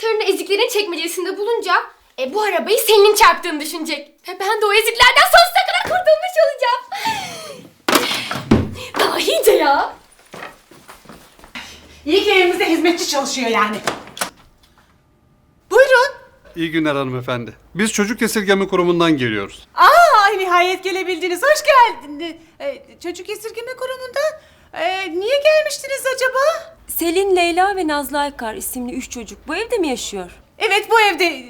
anahtarını eziklerin çekmecesinde bulunca e, bu arabayı senin çarptığını düşünecek. Ve ben de o eziklerden sonsuza kadar kurtulmuş olacağım. Dahice ya. İyi ki evimizde hizmetçi çalışıyor yani. Buyurun. İyi günler hanımefendi. Biz çocuk esirgeme kurumundan geliyoruz. Aa nihayet gelebildiniz. Hoş geldiniz. Ee, çocuk esirgeme kurumunda ee, niye gelmiştiniz acaba? Selin, Leyla ve Nazlı Aykar isimli üç çocuk bu evde mi yaşıyor? Evet bu evde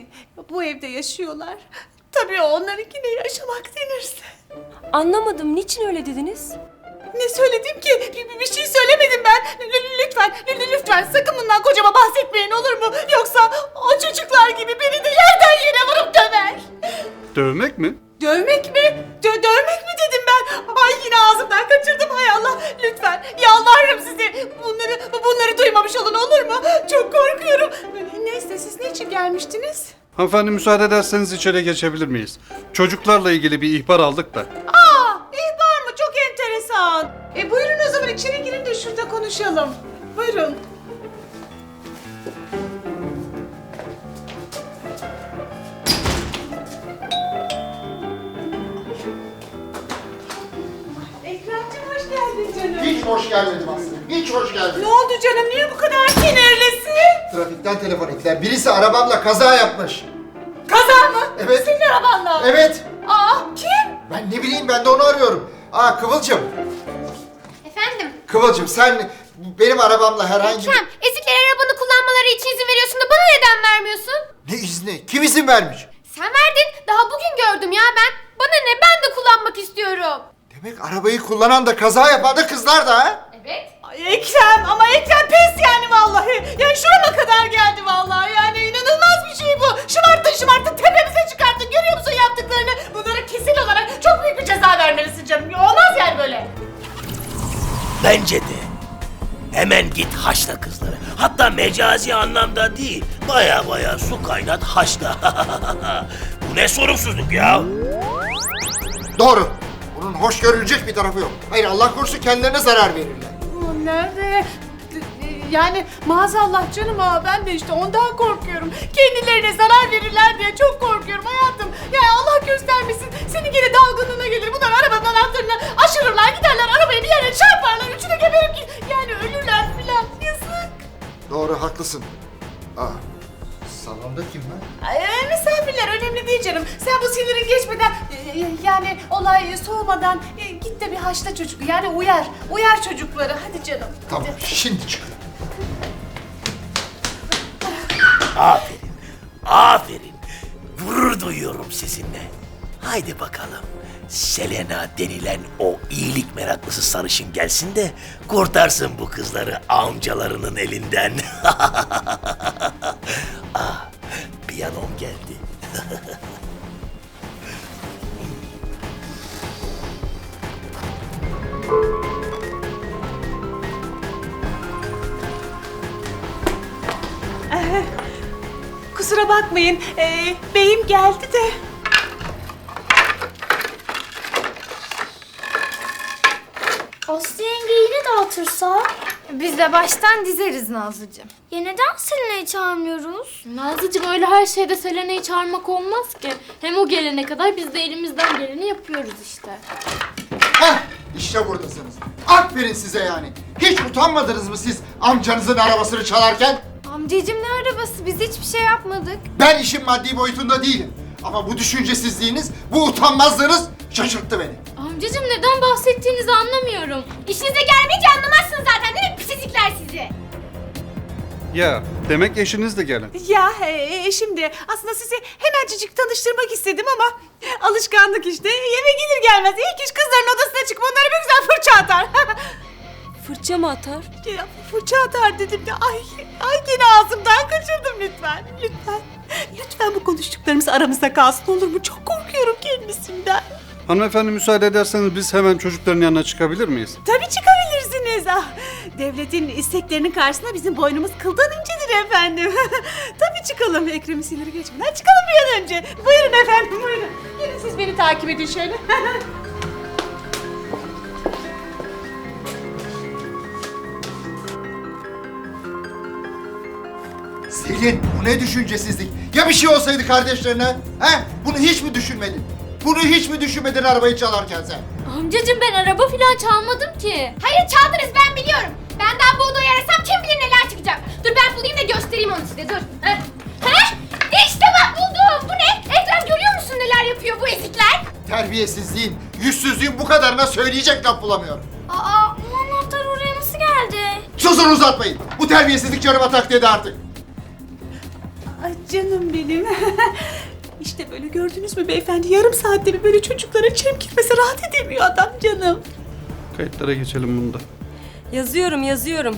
bu evde yaşıyorlar. Tabii onlarınkine yaşamak denirse. Anlamadım, niçin öyle dediniz? Ne söyledim ki? Bir, bir şey söylemedim ben. L- l- lütfen, l- lütfen sakın bundan kocama bahsetmeyin olur mu? Yoksa o çocuklar gibi beni de yerden yere vurup döver. Dövmek mi? Dövmek mi? Dö- dövmek mi dedim ben? Ay yine ağzımdan kaçırdım hay Allah. Lütfen yalvarırım size. Bunları bunları duymamış olun olur mu? Çok korkuyorum. Neyse siz ne için gelmiştiniz? Hanımefendi müsaade ederseniz içeri geçebilir miyiz? Çocuklarla ilgili bir ihbar aldık da. Aa, ihbar mı? Çok enteresan. E buyurun o zaman içeri girin de şurada konuşalım. Buyurun. Hiç hoş gelmedim aslında. Hiç hoş gelmedim. Ne oldu canım? Niye bu kadar sinirlisin? Trafikten telefon ettiler. Birisi arabamla kaza yapmış. Kaza mı? Evet. Senin arabanla. Evet. Aa kim? Ben ne bileyim ben de onu arıyorum. Aa Kıvılcım. Efendim? Kıvılcım sen benim arabamla herhangi bir... Ekrem, ezikler arabanı kullanmaları için izin veriyorsun da bana neden vermiyorsun? Ne izni? Kim izin vermiş? Sen verdin. Daha bugün gördüm ya ben. Bana ne? Ben de kullanmak istiyorum. Demek arabayı kullanan da kaza yapan da kızlar da ha? Evet. Ay Ekrem ama Ekrem pes yani vallahi. Yani şurama kadar geldi vallahi. Yani inanılmaz bir şey bu. Şımarttın şımarttın tepemize çıkarttın. Görüyor musun yaptıklarını? Bunlara kesin olarak çok büyük bir ceza vermelisin canım. Olmaz yani böyle. Bence de. Hemen git haşla kızları. Hatta mecazi anlamda değil. Baya baya su kaynat haşla. Bu ne sorumsuzluk ya? Doğru. Hoş görülecek bir tarafı yok. Hayır Allah korusun kendilerine zarar verirler. Nerede? Yani maazallah canım ama ben de işte ondan korkuyorum. Kendilerine zarar verirler diye çok korkuyorum hayatım. Yani Allah göstermesin. Senin gene dalgınlığına gelir. Bunlar arabanın anahtarını aşırırlar giderler arabaya bir yere çarparlar. Üçü de geberip ki yani ölürler filan. Yazık. Doğru haklısın. Aa salonda kim var? Ay, misafirler önemli değil canım. Sen bu sinirin geçmeden e, yani olay soğumadan e, git de bir haşla çocuk. Yani uyar. Uyar çocukları. Hadi canım. Tamam şimdi çıkıyor. Aferin. Aferin. Gurur duyuyorum sizinle. Haydi bakalım. Selena denilen o iyilik meraklısı sarışın gelsin de kurtarsın bu kızları amcalarının elinden. bakmayın. e, beyim geldi de. Aslı yenge yine dağıtırsa? Biz de baştan dizeriz Nazlıcığım. Ya neden Selena'yı çağırmıyoruz? Nazlıcığım öyle her şeyde Selena'yı çağırmak olmaz ki. Hem o gelene kadar biz de elimizden geleni yapıyoruz işte. Heh işte buradasınız. Aferin size yani. Hiç utanmadınız mı siz amcanızın arabasını çalarken? Amcacığım ne arabası? Biz hiçbir şey yapmadık. Ben işin maddi boyutunda değilim. Ama bu düşüncesizliğiniz, bu utanmazlığınız şaşırttı beni. Amcacığım neden bahsettiğinizi anlamıyorum. İşinize gelmeyince anlamazsınız zaten değil mi pisizlikler sizi? Ya demek eşiniz de gelin. Ya e, şimdi aslında sizi hemencik tanıştırmak istedim ama alışkanlık işte. Eve gelir gelmez ilk iş kızların odasına çıkıp onlara bir güzel fırça atar. Fırça mı atar? ya, fırça atar dedim de ay, ay gene ağzımdan kaçırdım lütfen. Lütfen. Lütfen bu konuştuklarımız aramızda kalsın olur mu? Çok korkuyorum kendisinden. Hanımefendi müsaade ederseniz biz hemen çocukların yanına çıkabilir miyiz? Tabii çıkabilirsiniz. Ah, devletin isteklerinin karşısında bizim boynumuz kıldan incedir efendim. Tabii çıkalım Ekrem'i siniri geçmeden çıkalım bir an önce. Buyurun efendim buyurun. Gelin siz beni takip edin şöyle. Selin bu ne düşüncesizlik? Ya bir şey olsaydı kardeşlerine? He? Bunu hiç mi düşünmedin? Bunu hiç mi düşünmedin arabayı çalarken sen? Amcacım ben araba falan çalmadım ki. Hayır çaldınız ben biliyorum. Benden bu odayı arasam kim bilir neler çıkacak. Dur ben bulayım da göstereyim onu size dur. Heh. Heh, İşte bak buldum. Bu ne? Ekrem görüyor musun neler yapıyor bu ezikler? Terbiyesizliğin, yüzsüzlüğün bu kadarına söyleyecek laf bulamıyorum. Aa bu anahtar oraya nasıl geldi? Susun uzatmayın. Bu terbiyesizlik canıma tak dedi artık. Ay canım benim. işte böyle gördünüz mü beyefendi yarım saatte bir böyle çocuklara çemkirmese rahat edemiyor adam canım. Kayıtlara geçelim bunda. Yazıyorum yazıyorum.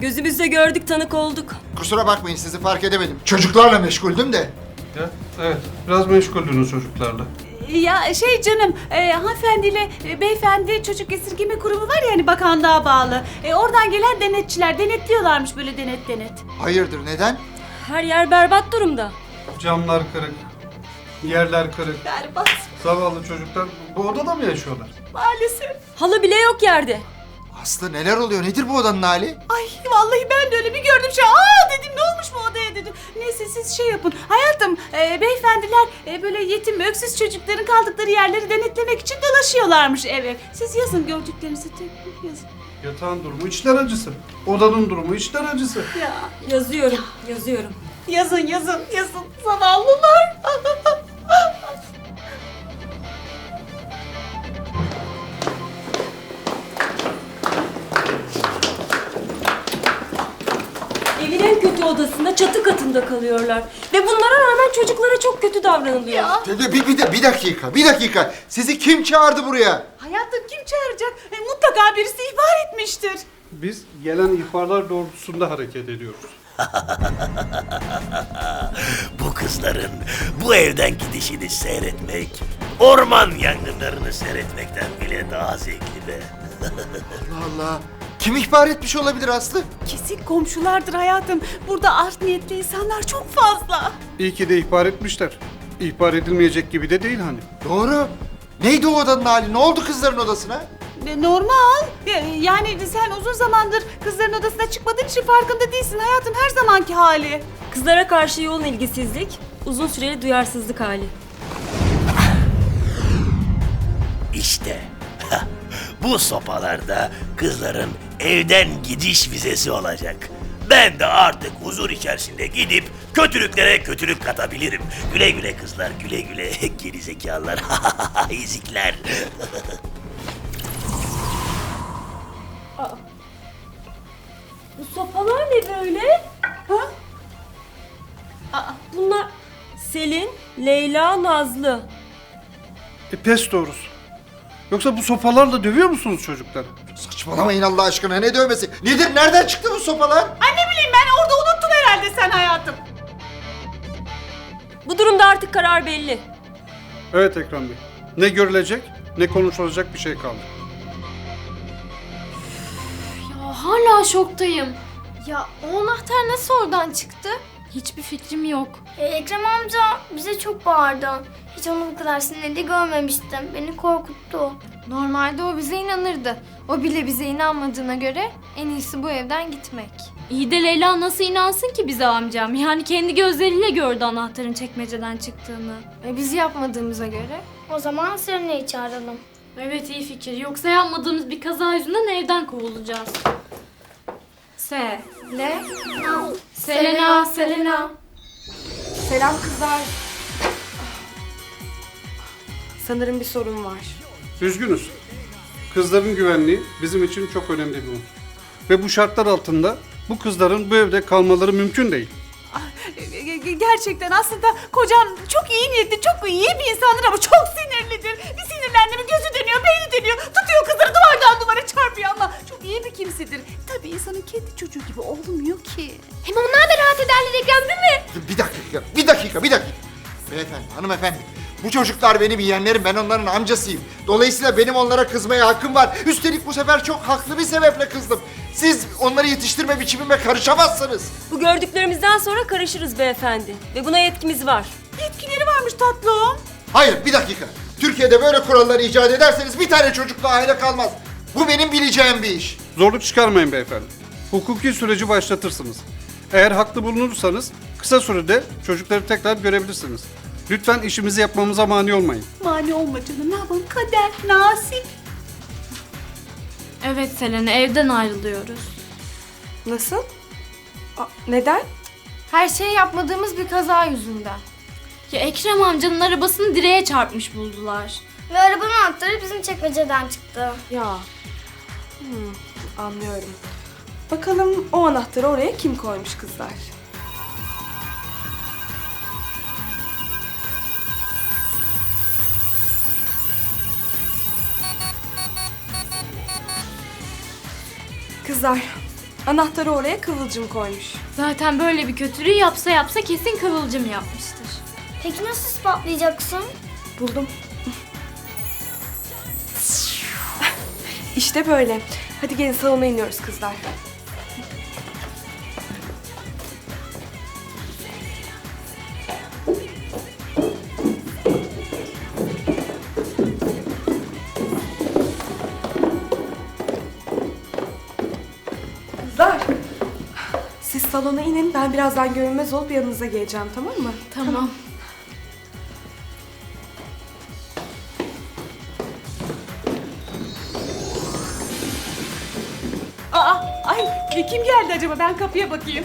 Gözümüzle gördük tanık olduk. Kusura bakmayın sizi fark edemedim. Çocuklarla meşguldüm de. Ya, evet, biraz meşguldünüz çocuklarla. Ya şey canım, e, hanımefendiyle e, beyefendi çocuk esirgeme kurumu var ya hani bakanlığa bağlı. E, oradan gelen denetçiler denetliyorlarmış böyle denet denet. Hayırdır neden? Her yer berbat durumda. Camlar kırık, yerler kırık. Berbat Zavallı çocuklar bu odada mı yaşıyorlar? maalesef. Halı bile yok yerde. Aslı neler oluyor? Nedir bu odanın hali? Ay vallahi ben de öyle bir gördüm şey. Aa dedim ne olmuş bu odaya dedim. Neyse siz şey yapın. Hayatım e, beyefendiler e, böyle yetim öksüz çocukların kaldıkları yerleri denetlemek için dolaşıyorlarmış eve. Siz yazın gördüklerinizi tek tek yazın. Yatağın durumu içler acısı. Odanın durumu içler acısı. Ya Yazıyorum yazıyorum. yazın yazın yazın zavallılar. Evin en kötü odasında çatı katında kalıyorlar. Ve bunlara rağmen çocuklara çok kötü davranılıyor. Bir, bir, bir, bir dakika, bir dakika. Sizi kim çağırdı buraya? Hayatım kim çağıracak? E, mutlaka birisi. Biz gelen ihbarlar doğrultusunda hareket ediyoruz. Bu kızların bu evden gidişini seyretmek, orman yangınlarını seyretmekten bile daha zevkli be. Allah Allah. Kim ihbar etmiş olabilir Aslı? Kesin komşulardır hayatım. Burada art niyetli insanlar çok fazla. İyi ki de ihbar etmişler. İhbar edilmeyecek gibi de değil hani. Doğru. Neydi o odanın hali? Ne oldu kızların odasına? E, Normal. Ya- Yani sen uzun zamandır kızların odasına çıkmadığın için farkında değilsin. Hayatım her zamanki hali. Kızlara karşı yoğun ilgisizlik, uzun süreli duyarsızlık hali. İşte bu sopalarda kızların evden gidiş vizesi olacak. Ben de artık huzur içerisinde gidip kötülüklere kötülük katabilirim. Güle güle kızlar, güle güle gerizekalılar, ezikler. Bu sopalar ne böyle? Ha? Aa, bunlar Selin, Leyla, Nazlı. E pes doğrusu. Yoksa bu sopalarla dövüyor musunuz çocukları? Saçmalamayın Allah aşkına. Ne dövmesi? Nedir? Nereden çıktı bu sopalar? Ay ne bileyim ben orada unuttun herhalde sen hayatım. Bu durumda artık karar belli. Evet Ekrem Bey. Ne görülecek ne konuşulacak bir şey kaldı. Hala şoktayım. Ya o anahtar nasıl oradan çıktı? Hiçbir fikrim yok. E, Ekrem amca bize çok bağırdı. Hiç onu bu kadar sinirli görmemiştim. Beni korkuttu. Normalde o bize inanırdı. O bile bize inanmadığına göre en iyisi bu evden gitmek. İyi de Leyla nasıl inansın ki bize amcam? Yani kendi gözleriyle gördü anahtarın çekmeceden çıktığını. E biz yapmadığımıza göre. O zaman Serena'yı çağıralım. Evet iyi fikir. Yoksa yapmadığımız bir kaza yüzünden evden kovulacağız. Se, le, Selena, Selena. selam kızlar. Sanırım bir sorun var. Üzgünüz. Kızların güvenliği bizim için çok önemli bir unsur. Ve bu şartlar altında bu kızların bu evde kalmaları mümkün değil. E, e, Gerçekten aslında kocam çok iyi niyetli, çok iyi bir insandır ama çok sinirlidir. Bir sinirlendi mi gözü dönüyor, beyni dönüyor. Tutuyor kızları duvardan duvara çarpıyor ama çok iyi bir kimsedir. Tabii insanın kendi çocuğu gibi olmuyor ki. Hem onlar da rahat ederler Ekrem değil mi? Bir dakika, bir dakika, bir dakika. Beyefendi, hanımefendi. Bu çocuklar benim yeğenlerim, ben onların amcasıyım. Dolayısıyla benim onlara kızmaya hakkım var. Üstelik bu sefer çok haklı bir sebeple kızdım. Siz onları yetiştirme biçimime karışamazsınız. Bu gördüklerimizden sonra karışırız beyefendi. Ve buna yetkimiz var. Yetkileri varmış tatlım. Hayır, bir dakika. Türkiye'de böyle kuralları icat ederseniz bir tane çocukla aile kalmaz. Bu benim bileceğim bir iş. Zorluk çıkarmayın beyefendi. Hukuki süreci başlatırsınız. Eğer haklı bulunursanız kısa sürede çocukları tekrar görebilirsiniz. Lütfen işimizi yapmamıza mani olmayın. Mani olma canım ne yapalım kader, nasip. Evet Selena evden ayrılıyoruz. Nasıl? Aa, neden? Her şeyi yapmadığımız bir kaza yüzünden. Ya Ekrem amcanın arabasını direğe çarpmış buldular. Ve arabanın anahtarı bizim çekmeceden çıktı. Ya. Hmm, anlıyorum. Bakalım o anahtarı oraya kim koymuş kızlar? Kızlar, anahtarı oraya Kıvılcım koymuş. Zaten böyle bir kötülüğü yapsa yapsa kesin kıvılcım yapmıştır. Peki nasıl ispatlayacaksın? Buldum. İşte böyle. Hadi gelin salona iniyoruz kızlar. Kızlar. Siz salona inin. Ben birazdan görünmez olup yanınıza geleceğim tamam mı? Tamam. Acaba? Ben kapıya bakayım.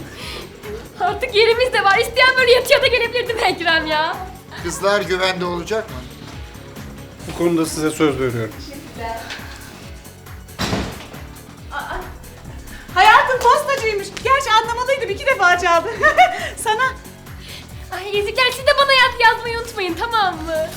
Artık yerimiz de var. İsteyen böyle yatıya da gelebilirdi be Ekrem ya. Kızlar güvende olacak mı? Bu konuda size söz veriyorum. Hayatım postacıymış. Gerçi anlamalıydım iki defa çaldı. Sana. Ay yazıklar siz de bana yaz yazmayı unutmayın tamam mı?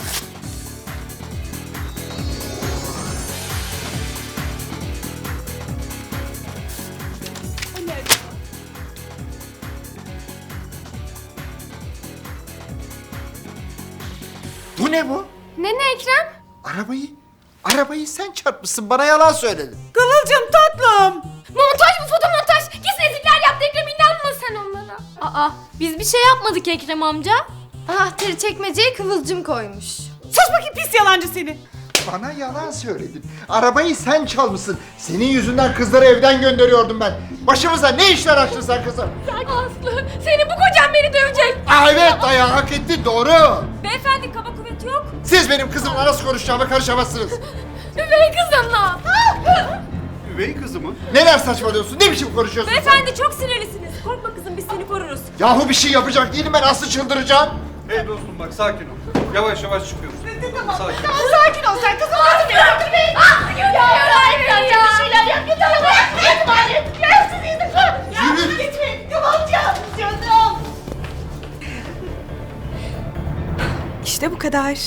Bu ne bu? Ne ne Ekrem? Arabayı, arabayı sen çarpmışsın. Bana yalan söyledin. Kıvılcım tatlım. Montaj mı fotomontaj? Git reziller yaptı Ekrem inanma sen onlara. Aa biz bir şey yapmadık Ekrem amca. Anahtarı çekmeceye Kıvılcım koymuş. Sus bakayım pis yalancı seni. Bana yalan söyledin. Arabayı sen çalmışsın. Senin yüzünden kızları evden gönderiyordum ben. Başımıza ne işler açtın sen kızım? Aslı senin bu kocan beni dövecek. Aa, evet dayağı hak etti doğru. Beyefendi kaba. Siz benim kızımla nasıl konuşacağıma karışamazsınız. Üvey kızınla. Üvey kızı mı? Neler saçmalıyorsun? Ne biçim konuşuyorsun sen? Beyefendi çok sinirlisiniz. Korkma kızım biz seni koruruz. Yahu bir şey yapacak değilim ben aslı çıldıracağım. Hey dostum bak sakin ol. Yavaş yavaş çıkıyoruz. Sakin. Sakin ol sen kızım. Yürü. İşte bu kadar.